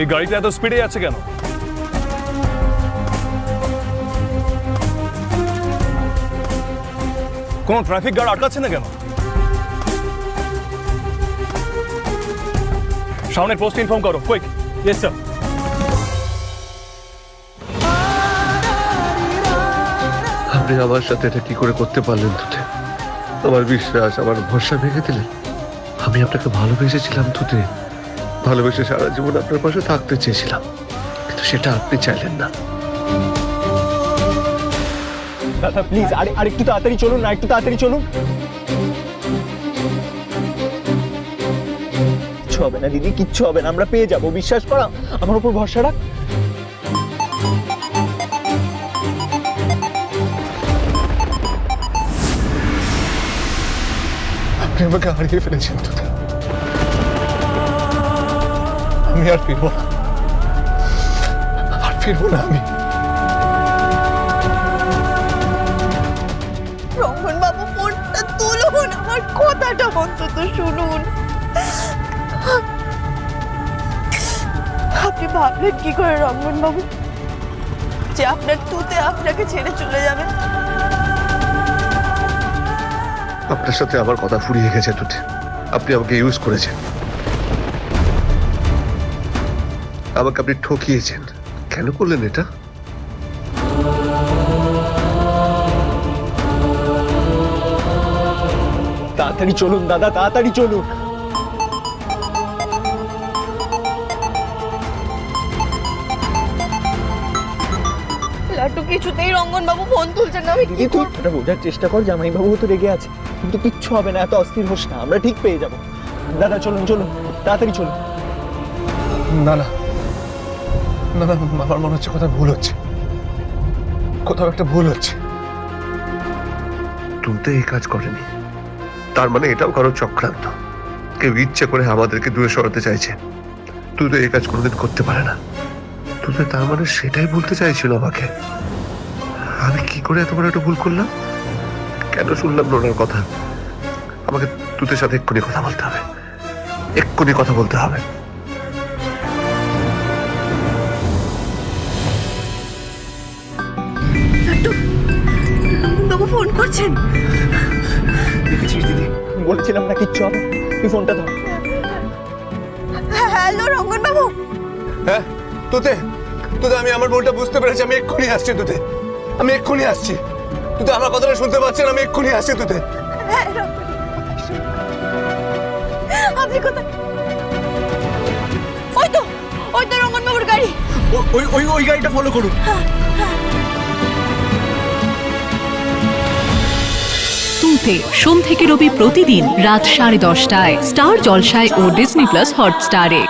এই গাড়িটা এত স্পিডে যাচ্ছে কেন? কোনো ট্রাফিক গার্ড আটকাচ্ছে না কেন? সামনের পোস্ট ইনফর্ম করো কুইক ইয়েস স্যার আপনি আমার সাথে এটা কি করে করতে পারলেন তুতে আমার বিশ্বাস আমার ভরসা ভেঙে দিলেন। আমি আপনাকে ভালোবেসেছিলাম তুতে ভালোবেসে সারা জীবন আপনার পাশে থাকতে চেয়েছিলাম কিন্তু সেটা আপনি চাইলেন না। দাদা প্লিজ আরে আরেকটু তাড়াতাড়ি চলুন না একটু তাড়াতাড়ি চলুন। কিচ্ছু হবে না দিদি কিচ্ছু হবে না আমরা পেয়ে যাব বিশ্বাস করা আমার উপর ভরসা রাখ। আপনি আমাকে হারিয়ে ফেলেছেন তুতে আমি আর ফিরবো না। আর ফিরবো না আমি। বাবু ফোনটা তুলুন আমার কথাটা অন্তত শুনুন। আপনি ভাবলেন কি করে রমন বাবু যে আপনার তুতে আপনাকে ছেড়ে চলে যাবে। আপনার সাথে আমার কথা ফুরিয়ে গেছে তুতে। আপনি আমাকে ইউজ করেছেন। আমাকে আপনি ঠকিয়েছেন। কেন করলেন এটা? তাড়াতাড়ি চলুন দাদা তাড়াতাড়ি চলুন। লাট্টু কিছুতেই রঙ্গন বাবু ফোন তুলছেন না আমি কি দিদি তুই এটা বোঝার চেষ্টা কর জামাইবাবু তো রেগে আছে। কিন্তু কিচ্ছু হবে না এত অস্থির হোস না আমরা ঠিক পেয়ে যাব। দাদা চলুন চলুন তাড়াতাড়ি চলুন। না না না না আমার মনে হচ্ছে কোথাও ভুল হচ্ছে। কোথাও একটা ভুল হচ্ছে। তুলতে এই কাজ করেনি। তার মানে এটাও কারও চক্রান্ত। কেউ ইচ্ছে করে আমাদেরকে দূরে সরাতে চাইছে। তুই তো এই কাজ কোনোদিন করতে পারে না। তুই তো তার মানে সেটাই বলতে চাইছিল আমাকে। আমি কি করে এত বড় একটা ভুল করলাম? কেন শুনলাম না ওনার কথা? আমাকে তুতের সাথে এক্ষুনি কথা বলতে হবে। এক্ষুনি কথা বলতে হবে। ফোন করছেন? দেখেছিস দিদি? বলেছিলাম না কিচ্ছু হবে তুই ফোনটা ধর। হ্যালো রঙ্গন বাবু হ্যাঁ তোতে তোতে আমি আমার ভুলটা বুঝতে পেরেছি আমি এক্ষুনি আসছি তোতে। আমি এক্ষুনি আসছি। তুই তো আমার কথাটা শুনতে পাচ্ছেন আমি এক্ষুনি আসছি তোতে। হ্যাঁ রঙ্গন আপনি কোথায়? ওই তো ওই তো রঙ্গন বাবুর গাড়ি ওই ওই ওই গাড়িটা ফলো করুন। তুতে সোম থেকে রবি প্রতিদিন রাত সাড়ে দশটায়। স্টার জলসায় ও ডিসনি প্লাস হটস্টারে।